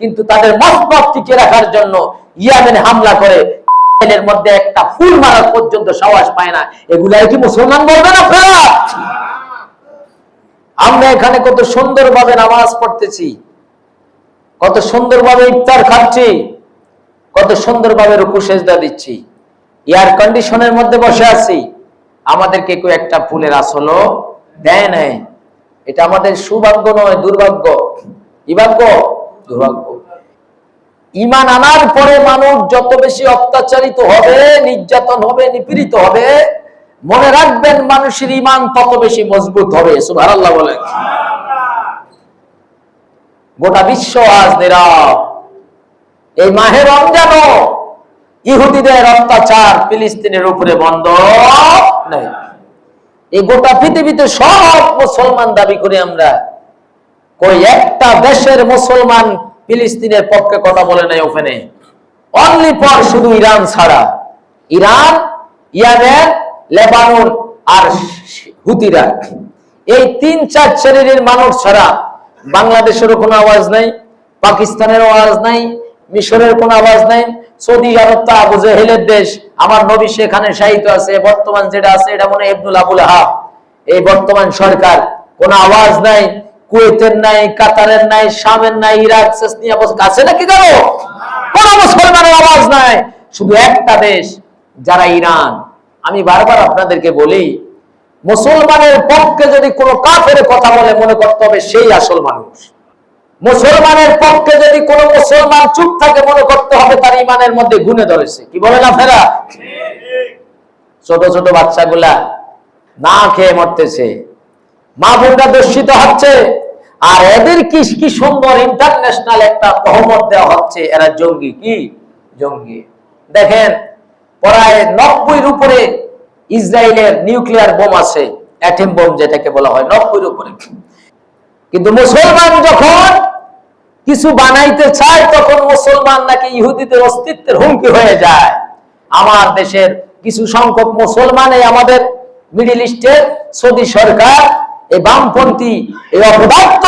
কিন্তু তাদের মস্তক টিকে রাখার জন্য ইয়ামেনে হামলা করে এর মধ্যে একটা ফুল মারার পর্যন্ত সাহস পায় না। এগুলাই কি মুসলমান বলবেন আপনারা? আমরা এখানে কত সুন্দরভাবে নামাজ পড়তেছি, কত সুন্দরভাবে ইফতার খাচ্ছি, কত সুন্দরভাবে রুকু সেজদা দিচ্ছি। এয়ার কন্ডিশনের মধ্যে বসে আছি। আমাদেরকে কেউ একটা ফুলের আসলও দেয় নাই। এটা আমাদের সৌভাগ্য নয়, দুর্ভাগ্য। কি ভাগ্য? দুর্ভাগ্য। ইমান আনার পরে মানুষ যত বেশি অত্যাচারিত হবে, নির্যাতন হবে, নিপীড়িত হবে, মনে রাখবেন মানুষের ইমান তত বেশি মজবুত হবে। সুবহানাল্লাহ বলেন। গোটা বিশ্ব আজ নীরব। এই মাহে রমজানও ইহুদিদের অত্যাচার ফিলিস্তিনের উপরে বন্ধ নেই। এই গোটা পৃথিবীতে সব মুসলমান দাবি করে আমরা কই একটা দেশের মুসলমান ফিলিস্তিনের পক্ষে কথা বলে নাই ওখানে। অনলি ফর শুধু ইরান ছাড়া। ইরান, ইয়ামেন, লেবানন আর হুতিরা। এই তিন চার শ্রেণির মানুষ ছাড়া বাংলাদেশেরও কোনো আওয়াজ নাই পাকিস্তানের আওয়াজ নাই, মিশরের কোনো আওয়াজ নাই। সৌদি আরব তো আবু জেহেলের দেশ। আমার নবী সেখানে সাহিত্য আছে, বর্তমান যেটা আছে এটা মনে ইবনুল আবুল হাব এই বর্তমান সরকার কোন আওয়াজ নাই। কুয়েতের নাই, কাতারের নাই, শামের নাই, ইরাক সেসনিয়া বস আছে নাকি কারও? কোন মুসলমানের আওয়াজ নাই। শুধু একটা দেশ, যারা ইরান। আমি বারবার আপনাদেরকে বলি, মুসলমানের পক্ষে যদি কোনো কাফের কথা বলে মনে করতে হবে, সেই আসল মানুষ। মুসলমানের পক্ষে যদি কোন মুসলমান চুপ থাকে মনে করতে হবে, তার ইমানের মধ্যে গুণে ধরেছে। কি বলে না ফেরা ছোট ছোট বাচ্চাগুলা না খেয়ে মরতেছে। মা বোনরা দর্শিত হচ্ছে। আর এদের কি কি সুন্দর ইন্টারন্যাশনাল একটা তহমত দেওয়া হচ্ছে? এরা জঙ্গি কি? জঙ্গি। দেখেন, প্রায় নব্বইয়ের উপরে ইসরায়েলের নিউক্লিয়ার বোম আছে অ্যাটম বোম যেটাকে বলা হয়, নব্বইয়ের উপরে। কিন্তু মুসলমান যখন কিছু বানাইতে চায়, তখন মুসলমান নাকি ইহুদিদের অস্তিত্বের হুমকি হয়ে যায়। আমার দেশের কিছু সংখ্যক মুসলমান আমাদের মিডিল ইস্টের সৌদি সরকার এই বামপন্থী, এই অপদার্থ,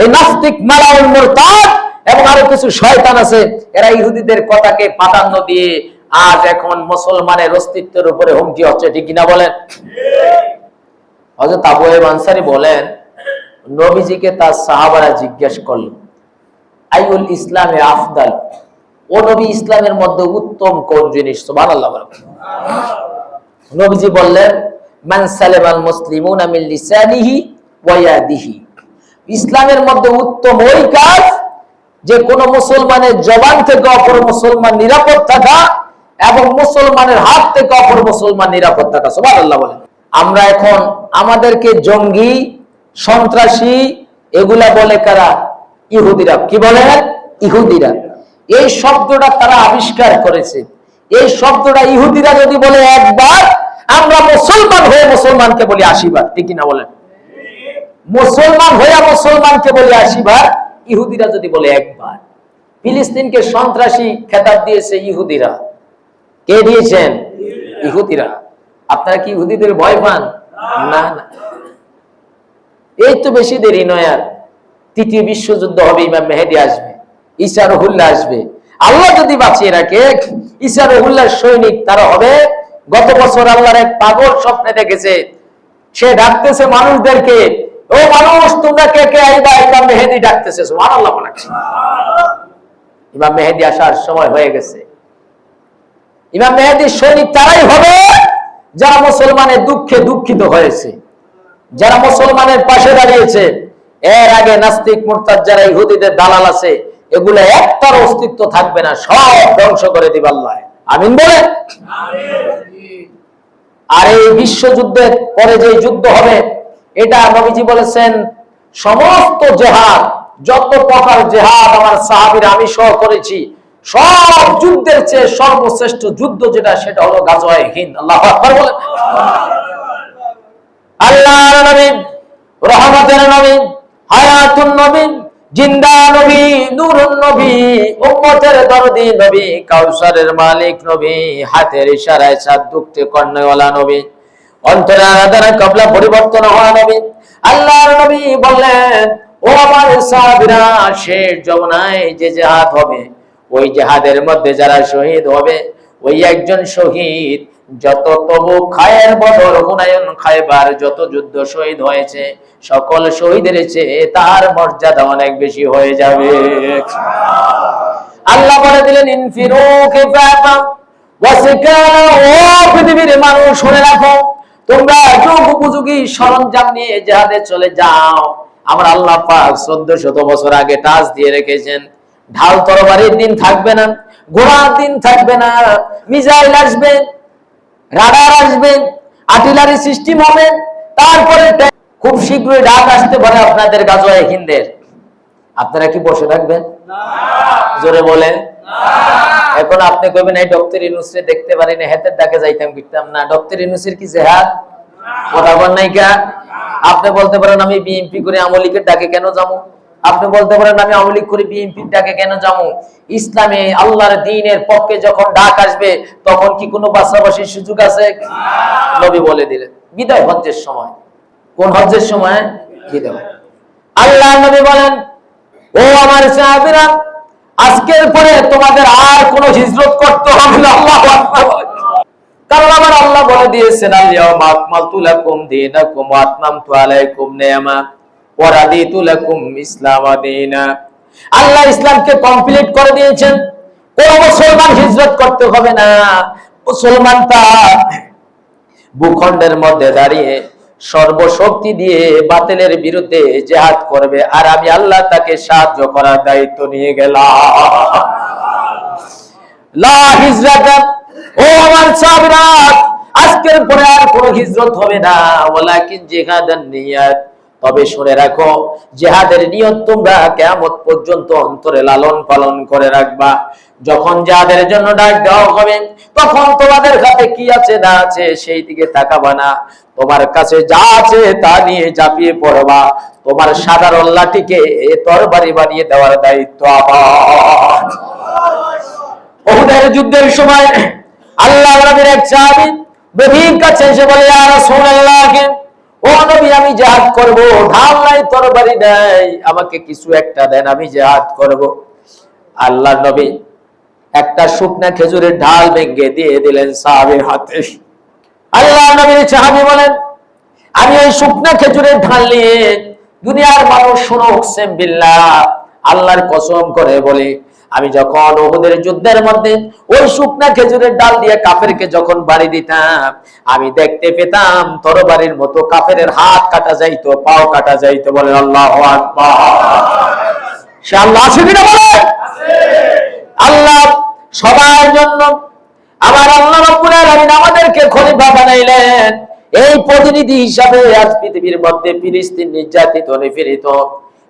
এই নাস্তিক মালাউল মোরতাদ এবং আরও কিছু শয়তান আছে, এরা ইহুদিদের কথাকে প্রাধান্য দিয়ে আজ এখন মুসলমানের অস্তিত্বের উপরে হুমকি হচ্ছে, ঠিক কিনা বলেন? হযরত আবু আনসারী বলেন, নবীজিকে তার সাহাবারা জিজ্ঞেস করল আইউল ইসলামে আফদাল? ও নবী ইসলামের মধ্যে উত্তম কোন জিনিস? সুবহানাল্লাহ বলেন। নবীজি বললেন মান সালামাল মুসলিমুনা মিন লিসানিহি ওয়া ইসলামের মধ্যে উত্তম ওই কাজ যে কোন মুসলমানের জবান থেকে অপর মুসলমান নিরাপদ থাকা এবং মুসলমানের হাত থেকে অপর মুসলমান নিরাপদ থাকা, সুবহানাল্লাহ বলেন। আমরা এখন আমাদেরকে জঙ্গি, সন্ত্রাসী, এগুলা বলে কারা? ইহুদিরা। কি বলে? ইহুদিরা। এই শব্দটা তারা আবিষ্কার করেছে। এই শব্দটা ইহুদিরা যদি বলে একবার আমরা মুসলমান হয়ে মুসলমানকে বলি আশিবার ঠিক না বলেন? মুসলমান হয়ে মুসলমানকে বলি আশিবার ইহুদিরা যদি বলে একবার। ফিলিস্তিনকে সন্ত্রাসী খেতাব দিয়েছে ইহুদিরা। কে দিয়েছেন? ইহুদিরা। আপনারা কি ইহুদিদের ভয় পান? না না। এই তো বেশি দেরি, নয় আর। তৃতীয় বিশ্বযুদ্ধ হবে, ইমাম মেহেদি আসবে, ঈসা রহুল্লাহ আসবে। আল্লাহ যদি বাঁচিয়ে রাখে, ঈসা রহুল্লাহ সৈনিক তারা হবে গত বছর আল্লাহর এক পাগল স্বপ্নে দেখেছে। সে ডাকতেছে মানুষদেরকে, ও মানুষ, তোমরা কে কে আইবা? ইমাম মেহেদি ডাকতেছে, সুবহানাল্লাহ বলেছে। ইমাম মেহেদি আসার সময় হয়ে গেছে। ইমাম মেহেদির সৈনিক তারাই হবে যারা মুসলমানের দুঃখে দুঃখিত হয়েছে। যারা মুসলমানের পাশে দাঁড়িয়েছে, এর আগে নাস্তিক, মুরতাদ যারা ইহুদিদের দালাল আছে, এগুলো একটার অস্তিত্ব থাকবে না, সব ধ্বংস করে দিবে আল্লাহ। আমিন বলে? আর এই বিশ্বযুদ্ধের পরে যে যুদ্ধ হবে, এটা নবীজি বলেছেন, সমস্ত জেহাদ, যত প্রকার জেহাদ আমার সাহাবীর আমি সহ করেছি, সব যুদ্ধের চেয়ে সর্বশ্রেষ্ঠ যুদ্ধ যেটা, সেটা হলো গাজওয়ায়ে হিন্দ। আল্লাহ বলেন। আল্লাহর নবী, রহমতের নবী, হায়াতুন নবী জিন্দা নবী, নূরুন নবী, উম্মতের দরদি নবী, কাউসারের মালিক নবী, হাতের ইশারায় সাত দুঃখে কর্ণওয়ালা নবী, অন্তরে আরাধনা কবলা পরিবর্তন হওয়া নবী। আল্লাহর নবী বললেন, ও আমার সাহাবীরা, শেষ যমুনায় যে জেহাদ হবে, ওই জেহাদের মধ্যে যারা শহীদ হবে, ওই একজন শহীদ যত তবু খায়ের বদর হুনায়ন খায়বার যত যুদ্ধ শহীদ হয়েছে, সকল শহীদের চেয়ে তার মর্যাদা অনেক বেশি হয়ে যাবে। আল্লাহ বলে দিলেন, ইনফিরু কিফাফা ওয়াসিকানা ও পৃথিবীর মানুষ শুনে রাখো। তোমরা যুগ উপযোগী সরঞ্জাম নিয়ে জেহাদে চলে যাও। আমার আল্লাহ পাক 1400 বছর আগে টাচ দিয়ে রেখেছেন। ঢাল তরবারির দিন থাকবে না, ঘোড়ার দিন থাকবে না, মিজাইল আসবে। রাডার আসবে আর্টিলারি সিস্টেম হবে তারপরে খুব শীঘ্রই ডাক আসতে পারে আপনাদের গাজোয়া হিন্দের। আপনারা কি বসে থাকবেন? জোরে বলেন। এখন আপনি কইবেন এই ডক্টর ইনুসরে দেখতে পারি না হেতের ডাকে যাইতাম কিতাম না। ডক্টর ইনুসের কি জেহাদ? কথা বল নাই কা? আপনি বলতে পারেন আমি বিএনপি করে আমলিকের ডাকে কেন যাব? আপনি বলতে পারেন, আমি আমলিক করে বিএনপির ডাকে কেন যাব? ইসলামে আল্লাহর দ্বীনের পক্ষে যখন ডাক আসবে, তখন কি কোনো বাসাবাসীর সুযোগ আছে? নবী বলে দিলেন, বিদায় হজ্জের সময়। কোন হজ্জের সময়? বিদায়। আল্লাহ নবী বলেন, ও আমার সাহাবীরা, আজকের পরে তোমাদের আর কোন হিজরত করতে হবে না। আল্লাহু। কারণ আমার আল্লাহ বলে দিয়েছেন, আল-ইয়াউমা আকমালতু লাকুম দীনাকুম আতমামতু আলাইকুম নিয়ামা। ওয়া রাদিতু লাকুম আল্লাহ ইসলামকে কমপ্লিট করে দিয়েছেন। কোন মুসলমান হিজরত করতে হবে না। মুসলমান ভূখণ্ডের মধ্যে দাঁড়িয়ে সর্বশক্তি দিয়ে বাতিলের বিরুদ্ধে জেহাদ করবে। আর আমি আল্লাহ তাকে সাহায্য করার দায়িত্ব নিয়ে গেলাম। ও আমার সাবরা আজকের পরে আর কোনো হিজরত হবে না। ওয়ালাকিন জিহাদান নিয়াত। তবে শুনে রাখো, জেহাদের নিয়ত তোমরা কিয়ামত পর্যন্ত অন্তরে লালন পালন করে রাখবা। যখন যাদের জন্য ডাক দেওয়া হবে, তখন তোমাদের কাছে কি আছে না আছে সেই দিকে তাকাবা না। তোমার কাছে যা আছে তা নিয়ে ঝাঁপিয়ে পড়বা। তোমার সাধারণ লাঠিকে তরবারি বানিয়ে দেওয়ার দায়িত্ব আমার। ওহুদের যুদ্ধের সময় আল্লাহ নবীর এক সাহাবী নবীর কাছে এসে বলে, ইয়া রাসূলুল্লাহকে ও নবী, আমি জিহাদ করব। ঢাল নাই, তরবারি নাই। আমাকে কিছু একটা দেন, আমি জিহাদ করব। আল্লাহ নবী, একটা শুকনা খেজুরের ঢাল ভেঙে দিয়ে দিলেন সাহাবীর হাতে। আল্লাহ নবীর সাহাবী বলেন, আমি ওই শুকনা খেজুরের ঢাল নিয়ে দুনিয়ার মানুষ শুনো সেম বিল্লাহ। আল্লাহর কসম করে বলে আমি যখন ওহুদের যুদ্ধের মধ্যে ওই শুকনা খেজুরের ডাল দিয়ে কাফেরকে যখন বাড়ি দিতাম, আমি দেখতে পেতাম তরবারির মতো কাফেরের হাত কাটা যাইতো, পাও কাটা যাইতো আল্লাহ সে আল্লাহ আছে কিনা বলে আল্লাহ সবার জন্য আল্লাহ আমাদেরকে খলিফা বানাইলেন। এই প্রতিনিধি হিসাবে আজ পৃথিবীর মধ্যে ফিলিস্তিন নির্যাতিত, নিপীড়িত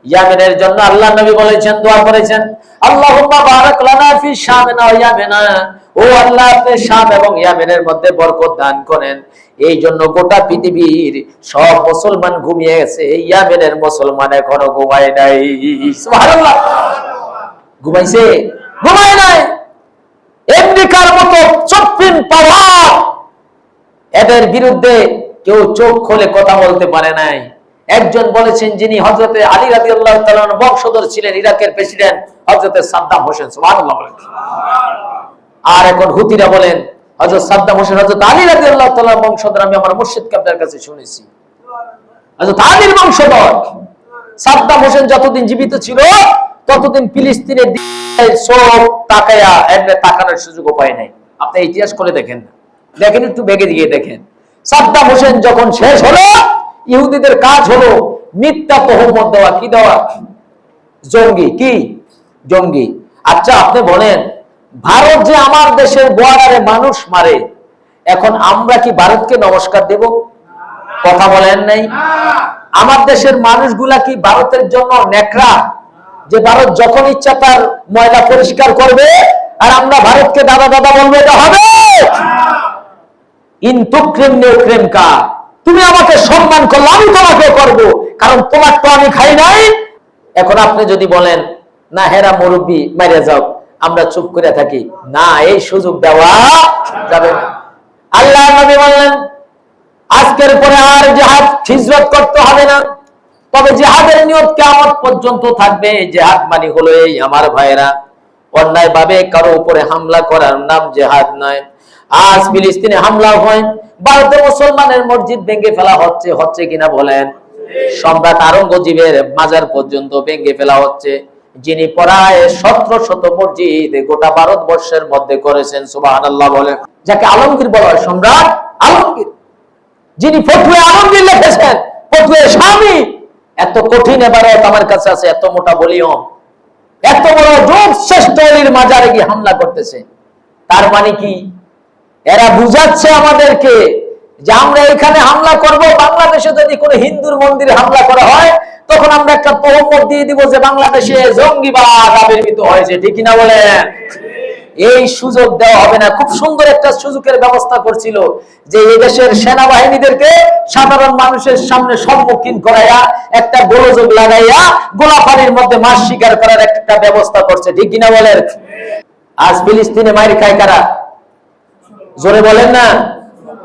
ইয়ামেনের জন্য আল্লাহ নবী বলেছেন, দোয়া করেছেন। আল্লাহুম্মা বারাক লানা ফি শামিনা ওয়া ইয়ামেনা। ও আল্লাহ, আপনি শাম এবং মধ্যে বরকত দান করেন। এই জন্য গোটা পৃথিবীর সব মুসলমান ঘুমিয়ে গেছে। মুসলমান এখনও ঘুমায় নাই। সুবহানাল্লাহ। ঘুমাইছে? ঘুমায় নাই। আমেরিকার মতো চপ্পিন পাওয়ার এদের বিরুদ্ধে কেউ চোখ খুলে কথা বলতে পারে নাই। একজন বলেছেন যিনি হজরতে আলী রাজি আল্লাহ বংশধর ছিলেন, ইরাকের প্রেসিডেন্ট হজরতে সাদ্দাম হোসেন আর এখন হুতিরা বলেন হজরত সাদ্দাম হোসেন হজরত আলী রাজি আল্লাহ বংশধর, আমি আমার মুর্শিদ কাবদার কাছে শুনেছি। হজরত আলীর বংশধর, সাদ্দাম হোসেন যতদিন জীবিত ছিল, ততদিন ফিলিস্তিনের চোখ তাকায়া এমনি তাকানোর সুযোগও পায় নাই। আপনি ইতিহাস করে দেখেন দেখেন, একটু বেগে দিয়ে দেখেন। সাদ্দাম হোসেন যখন শেষ হলো ইহুদিদের কাজ হলো মিথ্যা তহমত দেওয়া। কি দেওয়া? জঙ্গি। কি? জঙ্গি। আচ্ছা আপনি বলেন, ভারত যে আমার দেশের বর্ডারে মানুষ মারে, এখন আমরা কি ভারতকে নমস্কার দেব? কথা বলেন নাই। আমার দেশের মানুষগুলা কি ভারতের জন্য নেকড়া যে ভারত যখন ইচ্ছা তার ময়লা পরিষ্কার করবে, আর আমরা ভারতকে দাদা দাদা বলব, এটা হবে। ইন্তুক্রেম নেউক্রেম কা। তুমি আমাকে সম্মান করলে আমি তোমাকে করব। কারণ তোমার তো আমি খাই নাই। এখন আপনি যদি বলেন, না হেরা মুরব্বী মারিয়া যাও, আমরা চুপ করে থাকি। না, এই সুযোগ দেওয়া যাবে না। আল্লাহ নবী বললেন, আজকের পরে আর জাহাজ হিজরত করতে হবে না। তবে জেহাদের নিয়ত কেমন পর্যন্ত থাকবে। জেহাদ মানে হলো এই, আমার ভাইরা অন্যায় ভাবে কারও উপরে হামলা করার নাম জেহাদ নয়। আজ ফিলিস্তিনে হামলা হয়। ভারতে মুসলমানের মসজিদ ভেঙে ফেলা হচ্ছে হচ্ছে কিনা বলেন? সম্রাট আরঙ্গজীবের মাজার পর্যন্ত ভেঙে ফেলা হচ্ছে। যিনি প্রায় সতেরো শত মসজিদ গোটা ভারতবর্ষের মধ্যে করেছেন সুবাহ বলে যাকে আলমগীর বলা হয় সম্রাট আলমগীর। যিনি ফটুয়ে আলমগীর লিখেছেন ফটুয়ে স্বামী। এত কঠিন এবারত আমার কাছে আছে, এত মোটা বলিও এত বড় যুগ শ্রেষ্ঠ মাজারে গিয়ে হামলা করতেছে। তার মানে কি? এরা বুঝাচ্ছে আমাদেরকে যে আমরা এখানে হামলা করব, বাংলাদেশে যদি কোনো হিন্দুর মন্দিরে হামলা করা হয়, তখন আমরা একটা তহমত দিয়ে দিব যে বাংলাদেশে জঙ্গিবাদ আবির্ভূত হয়েছে, ঠিক কিনা বলেন? এই সুযোগ দেওয়া হবে না। খুব সুন্দর একটা সুযোগের ব্যবস্থা করছিল যে এই দেশের সেনাবাহিনীদেরকে সাধারণ মানুষের সামনে সম্মুখীন করাইয়া, একটা গোলযোগ লাগাইয়া গোলাপানির মধ্যে মাছ শিকার করার একটা ব্যবস্থা করছে, ঠিক কিনা বলেন? আজ ফিলিস্তিনে মাইর খায় কারা? জোরে বলেন না,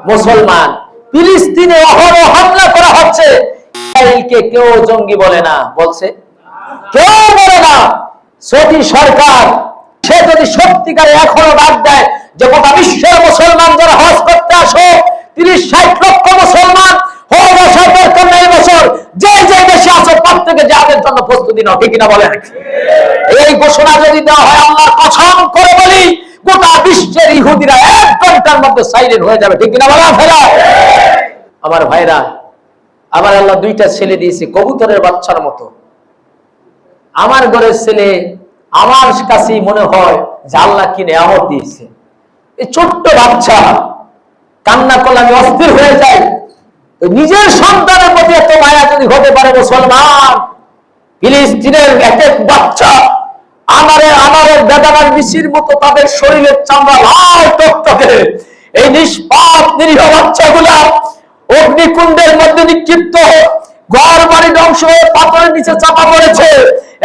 মুসলমান। ফিলিস্তিনে অহরহ হামলা করা হচ্ছে। ইসরায়েলকে কেউ জঙ্গি বলে না, বলছে। কেউ বলে না, সৌদি সরকার। সে যদি সত্যিকারে এখনও ডাক দেয় যে গোটা বিশ্বের মুসলমান যারা হজ করতে আসো, তিরিশ ষাট লক্ষ মুসলমান, হজ বছর দরকার নেই বছর, যে যে দেশে আছো প্রত্যেকে যাদের জন্য প্রস্তুতি নাও ঠিক না বলেন? এই ঘোষণা যদি দেওয়া হয়, আল্লাহর কসম করে বলি গোটা বিশ্বের ইহুদিরা এক ঘণ্টার মধ্যে সাইলেন্ট হয়ে যাবে, ঠিক কিনা বলা ফেরা আমার ভাইরা, আমার আল্লাহ দুইটা ছেলে দিয়েছে কবুতরের বাচ্চার মতো। আমার ঘরের ছেলে আমার কাছেই মনে হয় আল্লাহ কিনে আমর দিয়েছে। এই ছোট্ট বাচ্চা, কান্না করলে আমি অস্থির হয়ে যাই। নিজের সন্তানের প্রতি এত মায়া যদি হতে পারে মুসলমান, ফিলিস্তিনের এক এক বাচ্চা আমারে আমারে বেদানার মিশির মতো তাদের শরীরের চামড়া লাল টকটকে। এই নিষ্পাপ, নিরীহ বাচ্চাগুলা অগ্নিকুণ্ডের মধ্যে নিক্ষিপ্ত ঘর বাড়ি ধ্বংস হয়ে পাথরের নিচে চাপা পড়েছে।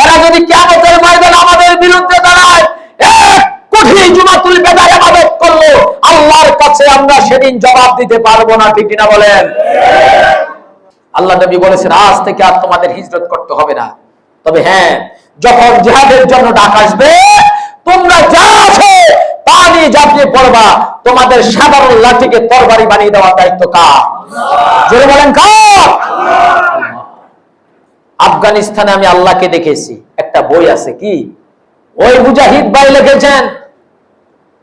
এরা যদি কেমতের ময়দান আমাদের বিরুদ্ধে দাঁড়ায়, এক কোটি জুমাতুল বেদায় আবাদ করল। আল্লাহর কাছে আমরা সেদিন জবাব দিতে পারব না, ঠিক কিনা বলেন? আল্লাহ নবী বলেছেন, আজ থেকে আর তোমাদের হিজরত করতে হবে না। তবে হ্যাঁ যখন জেহাদের জন্য ডাক আসবে, তোমরা যা আছে তা নিয়ে পড়বা। তোমাদের সাধারণ লাঠিকে তরবারি বানিয়ে দেওয়ার দায়িত্ব কার? বলেন কার? আফগানিস্তানে আমি আল্লাহকে দেখেছি। একটা বই আছে কি? ওই মুজাহিদ ভাই লিখেছেন,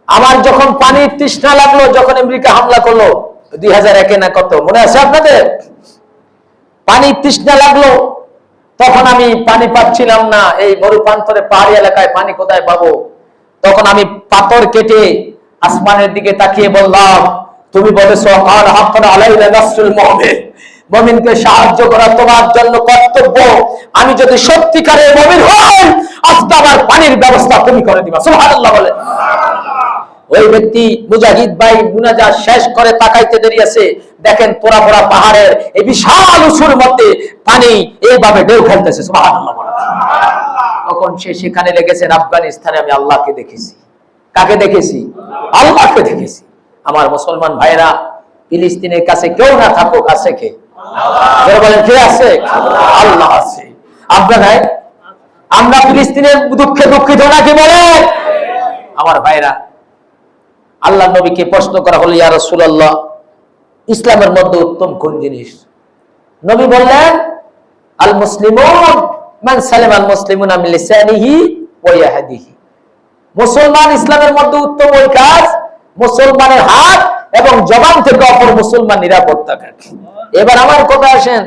আমার যখন পানির তৃষ্ণা লাগল, যখন আমেরিকা হামলা করল, দুই হাজার একে না কত? মনে আছে আপনাদের? পানির তৃষ্ণা লাগল তখন আমি পানি পাচ্ছিলাম না, এই মরুপান্তরে পাহাড়ি এলাকায় পানি কোথায় পাবো? তখন আমি পাথর কেটে আসমানের দিকে তাকিয়ে বললাম, তুমি বলেছ আর হাক্কান আলাইনা নাসরুল মুমিন মুমিনকে সাহায্য করা তোমার জন্য কর্তব্য। আমি যদি সত্যিকারের মুমিন হই আজকে পানির ব্যবস্থা তুমি করে দিবা। সুবহানাল্লাহ বলে। ওই ব্যক্তি মুজাহিদ ভাই মুনাজা শেষ করে তাকাইতে দেরি আছে। দেখেন পোড়া পোড়া পাহাড়ের এই বিশাল উঁচুর মধ্যে পানি এইভাবে ঢেউ খেলতেছে তখন সে সেখানে লেগেছেন আফগানিস্তানে আমি আল্লাহকে দেখেছি। কাকে দেখেছি? আল্লাহকে দেখেছি। আমার মুসলমান ভাইরা ফিলিস্তিনের কাছে কেউ না থাকুক, আছে কে? বলেন, কে আছে? আল্লাহ আছে। আপনারা আমরা ফিলিস্তিনের দুঃখে দুঃখিত নাকি বলে আমার ভাইরা আল্লাহ নবীকে প্রশ্ন করা হলো, ইয়া রাসূলুল্লাহ, ইসলামের মধ্যে উত্তম কোন জিনিস? নবী বললেন আল মুসলিমুন মান আল মুসলিমুন মিন লিসানিহি ওয়া মুসলমান ইসলামের মধ্যে উত্তম ওই কাজ, মুসলমানের হাত এবং জবান থেকে অপর মুসলমান নিরাপদ থাকে। এবার আমার কথা আসেন,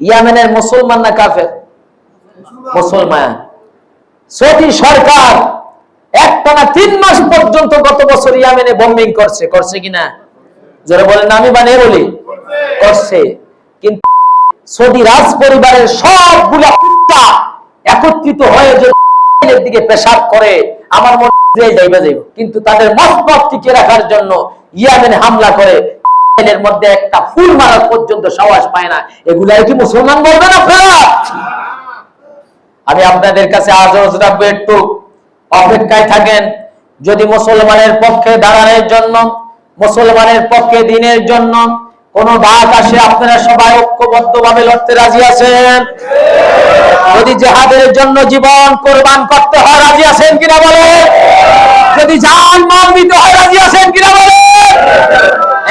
ইয়ামেনের মুসলমান না কাফের? মুসলমান। সৌদি সরকার একটানা তিন মাস পর্যন্ত গত বছর ইয়ামেনে বম্বিং করছে। করছে কিনা? যারা বলেন আমি বলি। করছে। কিন্তু সৌদি রাজ পরিবারের সবগুলা একত্রিত হয়ে দিকে পেশাব করে, আমার মনে যাইবে যাইব। কিন্তু তাদের মস্তক টিকে রাখার জন্য ইয়ামেনে হামলা করে এর মধ্যে একটা ফুল মারার পর্যন্ত সাহস পায় না। এগুলাই কি মুসলমান বলবে না আমি আপনাদের কাছে আজ রাখব একটু অপেক্ষায় থাকেন। যদি মুসলমানের পক্ষে দাঁড়ানোর জন্য, মুসলমানের পক্ষে দিনের জন্য কোন ডাক আসে, আপনারা সবাই ঐক্যবদ্ধ ভাবে লড়তে রাজি আছেন? যদি জেহাদের জন্য জীবন কোরবান করতে হয়, রাজি আছেন কিনা বলে? যদি জান মান দিতে হয়, রাজি আছেন কিনা বলে?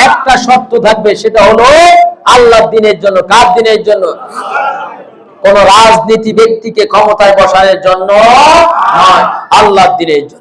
একটা শর্ত থাকবে, সেটা হলো আল্লাহর দিনের জন্য, কার দিনের জন্য? কোন রাজনীতি ব্যক্তিকে ক্ষমতায় বসানোর জন্য নয়। আল্লাহ দিনের জন্য।